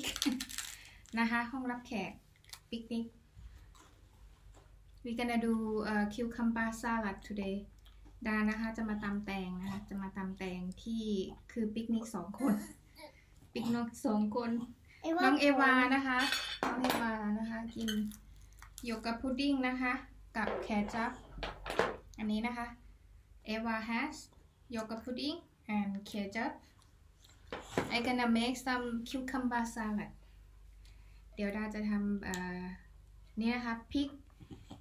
กนะคะ ห้องรับแขกปิกนิก we gonna do uh, cucumber salad today ดานะคะจะมาตำแตงนะคะ จะมาตำแตงที่คือปิกนิกสองคนปิกนิกสองคนน้องเอวานะคะน้องเอวานะคะ กินโยกับพุดดิ้งนะคะ กับแคจับอันนี้นะคะเอวา has yogurt pudding and ketchup I gonna make some cucumber salad เดี๋ยวดาจะทำนี่นะคะพริก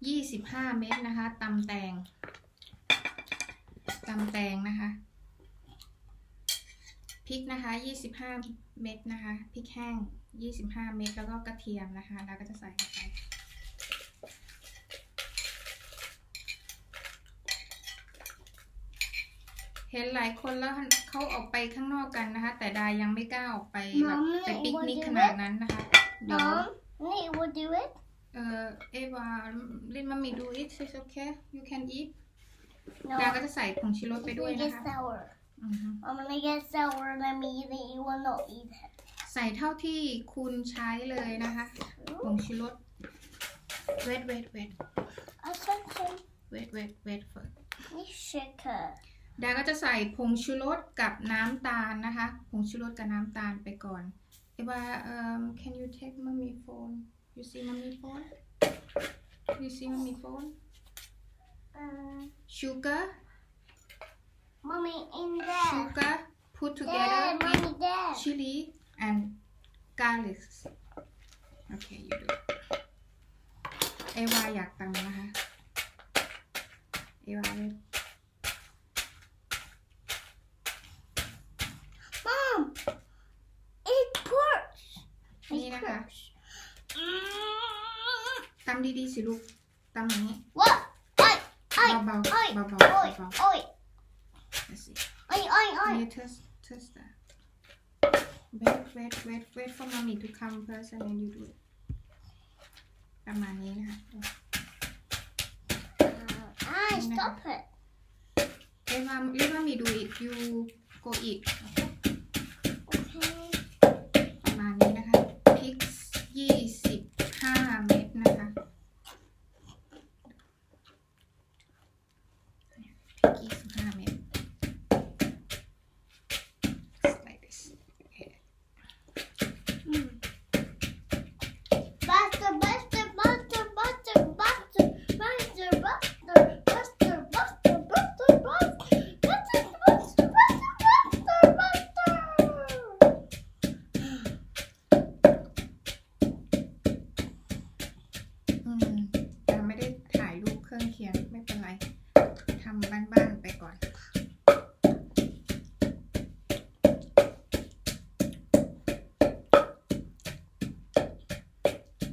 25 เม็ดนะคะตำแตงตำแตงนะคะพริกนะคะ 25 เม็ดนะคะพริกแห้ง 25 เม็ดแล้วก็กระเทียมนะคะ แล้วก็จะใส่เข้าไป เห็นหลายคนแล้วเขาออกไปข้างนอกกันนะคะ แต่ดายังไม่กล้าออกไปแบบ Mom, ไปปิกนิก what do ขนาดนั้นนะคะเดี๋ยว Mom, Nate will do it. เออเอวาลินมามีดู it it's okay you can eat No, ดาก็จะใส่ผงชูรสไป it's ด้วย gonna นะ get คะ sour. อือฮึ I'm gonna get sour and I'm eating. You will not eat it. ใส่เท่าที่คุณใช้เลยนะคะผงชูรส wait wait wait Attention, wait wait wait first you shaker. ดาก็จะใส่ผงชูรสกับน้ำตาลนะคะ ผงชูรสกับน้ำตาลไปก่อนเอวา um can you take mommy phone you see mommy phone you see mommy phone Uh, sugar mommy in there. sugar put Dad, together with mommy, dad. chili and garlic โอเค you do เอวาอยากตำนะคะ เอวาเลย Mom, it hurts. นี่ It นะคะ hurts. Mm. ตำดีๆสิลูกตำอย่างนี้ What? Oi, เบา oi, ๆ oi, เบาๆเบา oi, ๆ oi, Let's see oi, oi, oi. Can you test test that? Wait, wait, wait, wait for mommy to come first and then you do it. ประมาณนี้นะคะ Uh, ah, stop it. เรียกว่าเรียกว่ามีดูอีก you go eat Okay.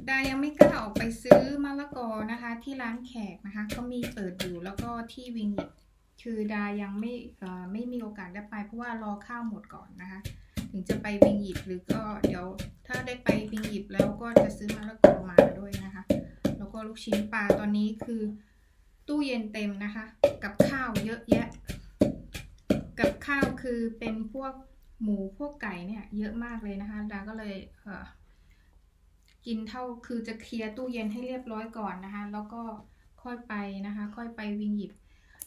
ดายังไม่กล้าออกไปซื้อมะละกอนะคะ ที่ร้านแขกนะคะเขามีเปิดอยู่แล้วก็ที่วิงอิตคือดายังไม่ไม่มีโอกาสได้ไป เพราะว่ารอข้าวหมดก่อนนะคะ ถึงจะไปวิงอิตหรือก็เดี๋ยวถ้าได้ไปวิงอิตแล้วก็จะซื้อมะละกอมาด้วยนะคะ แล้วก็ลูกชิ้นปลาตอนนี้คือ ตู้เย็นเต็มนะคะ กับข้าวเยอะแยะ กับข้าวคือเป็นพวกหมูพวกไก่เนี่ยเยอะมากเลยนะคะดาก็เลยเออ กินเท่าคือจะเคลียร์ตู้เย็นให้เรียบร้อยก่อนนะคะ แล้วก็ค่อยไปนะคะ ค่อยไปวิ่งหยิบ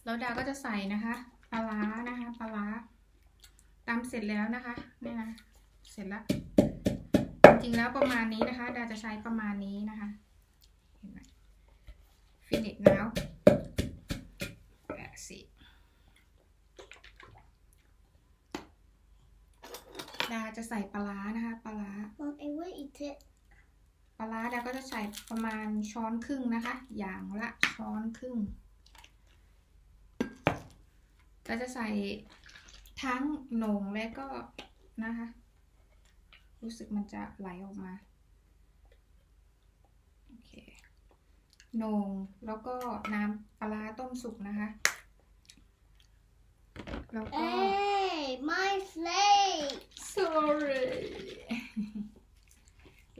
แล้วดาก็จะใส่นะคะปลาร้านะคะปลาร้าตามเสร็จแล้วนะคะเนี่ยนะเสร็จแล้วจริงๆแล้วประมาณนี้นะคะ ดาจะใช้ประมาณนี้นะคะเห็นไหม finish now that's it ดาจะใส่ปลาร้านะคะปลาร้า Mom, I will eat it. ป ลาร้าดาก็จะใส่ประมาณช้อนครึ่งนะคะ อย่างละช้อนครึ่ง ก็จะใส่ทั้งโหนงและก็นะคะ รู้สึกมันจะไหลออกมาโอเคโหนงแล้วก็น้ำปลาร้าต้มสุกนะคะ แล้วก็ Hey, my plate. sorry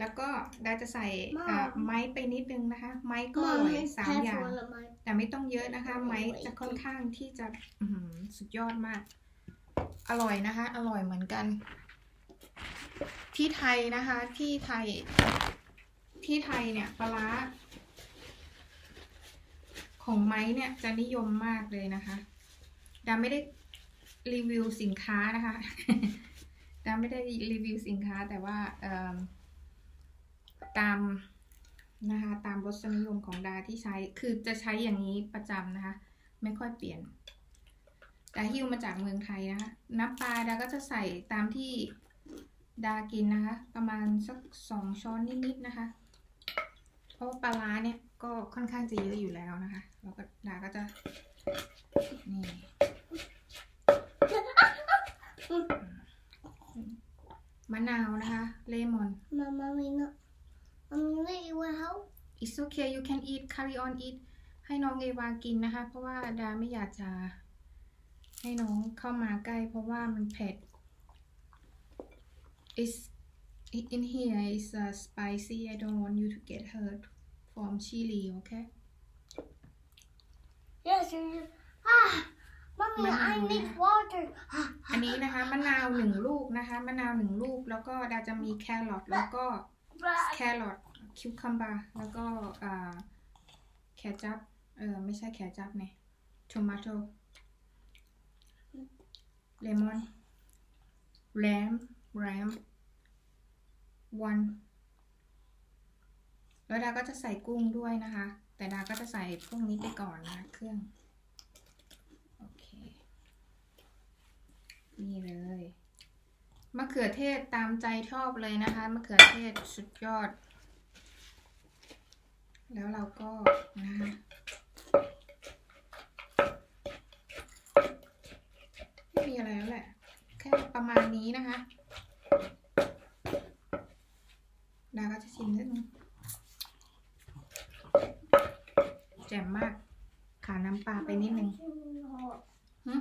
แล้วก็ดาจะใส่มากเอ่อไม้ไปนิดนึงนะคะ ไม้ก็อ Mom, ร่อย I สาม have อย่าง one of my แต่ไม่ต้องเยอะนะคะโอ้ยไม้จะค่อนข้างที่จะอื้อหือสุดยอดมาก อร่อยนะคะ อร่อยเหมือนกัน ที่ไทยนะคะ ที่ไทย ที่ไทยเนี่ยปลาร้าของไม้เนี่ยจะนิยมมากเลยนะคะดาไม่ได้รีวิวสินค้านะคะดาไม่ได้รีวิวสินค้าแต่ว่าเอิ่ม ตามนะคะตามรสนิยมของดาที่ใช้คือจะใช้อย่างนี้ประจำนะคะ ไม่ค่อยเปลี่ยนดาฮิวมาจากเมืองไทยนะคะน้ำปลาดาก็จะใส่ตามที่ดากินนะคะ ประมาณสักสองช้อนนิดๆนะคะ เพราะปลาร้าเนี่ยก็ค่อนข้างจะเยอะอยู่แล้วนะคะ แล้วก็ดาก็จะนี่ มะนาวนะคะ เลมอน Mama, we not. Mommy, wait, you will help? it's okay you can eat carry on eat ให้น้องเอวากินนะคะ เพราะว่าดาไม่อยากจะ ให้น้องเข้ามาใกล้ เพราะว่ามันเผ็ด it's in here is uh, spicy I don't want you to get hurt from chili okay Yes, you. Ah, mommy, I Mama. need water. อันนี้นะคะมะนาวหนึ่งลูกนะคะมะนาวหนึ่งลูกแล้วก็ดาจะมีแครอทแล้วก็แครอท คิวคัมบาแล้วก็อ่าแคจับเออไม่ใช่แคจับเนี่ยทมาโตเลมอนแรมแรมวันแล้วดาก็จะใส่กุ้งด้วยนะคะ แต่ดาก็จะใส่พวกนี้ไปก่อนนะเครื่อง โอเค นี่เลยมะเขือเทศตามใจชอบเลยนะคะมะเขือเทศสุดยอด แล้วเราก็นะคะไม่มีอะไรแล้วแหละ แค่ประมาณนี้นะคะดาก็จะชิมนิดนึงแจ่มมาก ขาน้ำปลาไปนิดนึงหึ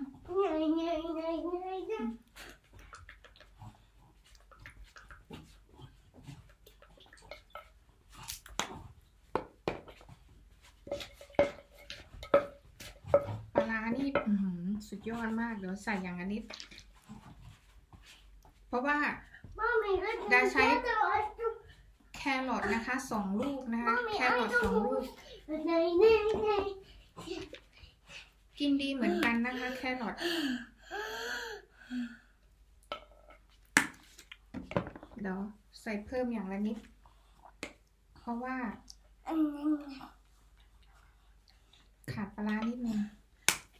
ปลาร้านี่อื้อหือสุ ดยอดมากเดี๋ยวใส่อย่างละนิด เพราะว่า Mommy, let's That's do how- together. Let's do แครอทนะคะสองลูกนะคะ Mommy, แค I รอทสองลูก don't know. Nay, nay, nay. กินดีเหมือนกันนะคะ แครอทเดี๋ยวใส่เพิ่มอย่างละนิด เพราะว่าขาดปลาร้านิดนึง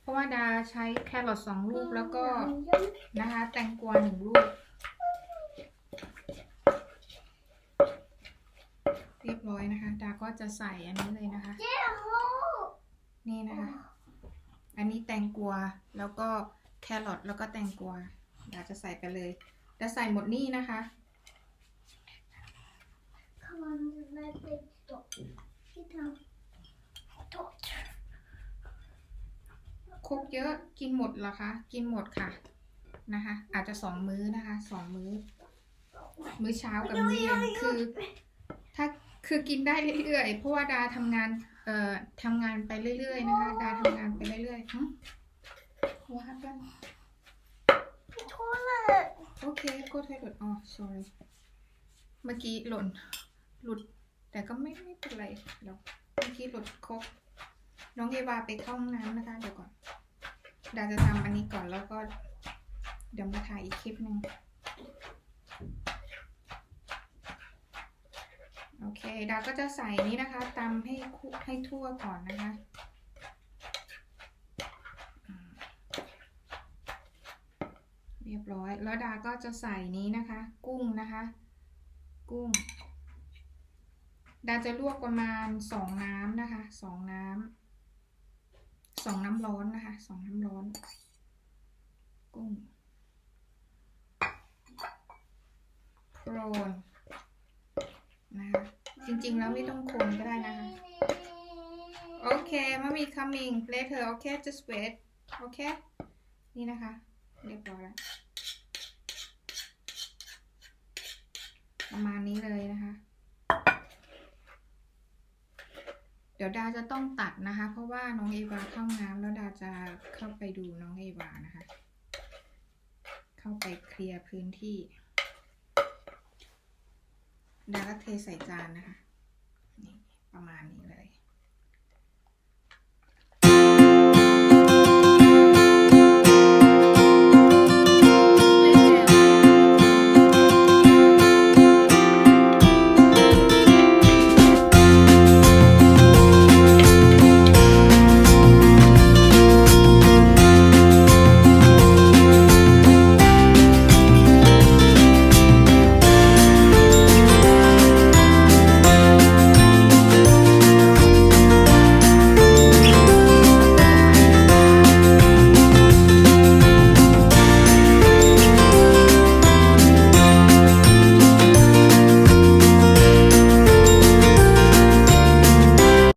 เพราะว่าดาใช้แครอทสองลูกแล้วก็นะคะ แตงกวาหนึ่งลูก เรียบร้อยนะคะ ดาก็จะใส่อันนี้เลยนะคะ นี่นะคะ อันนี้แตงกวาแล้วก็แครอทแล้วก็แตงกวาดี๋ยวจะใส่ไปเลยจะใส่หมดนี่นะคะ Come on, let it stop. Sit down. Doctor. ครกเยอะกินหมดเหรอคะกินหมดค่ะนะคะ อาจจะสองมื้อนะคะสองมื้อ มื้อเช้ากับมื้อเย็นคือ ถ้าคือกินได้เรื่อยๆเพราะว่าดาทำงานเอ่อทำงานไปเรื่อยๆนะคะ ดาทำงานไปเรื่อยๆหึ What happened Toilet. โอเคก็ถอยหลุดอ๋อ sorry เมื่อกี้หล่นหลุด แต่ก็ไม่ไม่เป็นไรเดี๋ยวเมื่อกี้หลุดครบน้องเอวาไปเข้าห้องน้ำนะคะ เดี๋ยวก่อน ดาจะทำอันนี้ก่อนแล้วก็ เดี๋ยวมาถ่ายอีกคลิปหนึ่งโอเคดาก็จะใส่นี้นะคะตำให้ให้ทั่วก่อนนะคะ เรียบร้อย แล้วดาก็จะใส่นี้นะคะ กุ้งนะคะ กุ้ง ดาจะลวกประมาณสองน้ำนะคะสองน้ำ สองน้ำร้อนนะคะสองน้ำร้อน กุ้งโครนนะคะจริงๆแล้วไม่ต้องคนก็ได้นะคะ โอเคมามี coming later โอเค just wait โอเค นี่นะคะ เรียบร้อยแล้วประมาณนี้เลยนะคะ เดี๋ยวดาจะต้องตัดนะคะ เพราะว่าน้องเอวาเข้าน้ำแล้วดาจะเข้าไปดูน้องเอวานะคะ เข้าไปเคลียร์พื้นที่ ดาก็เทใส่จานนะคะ นี่ประมาณนี้เลย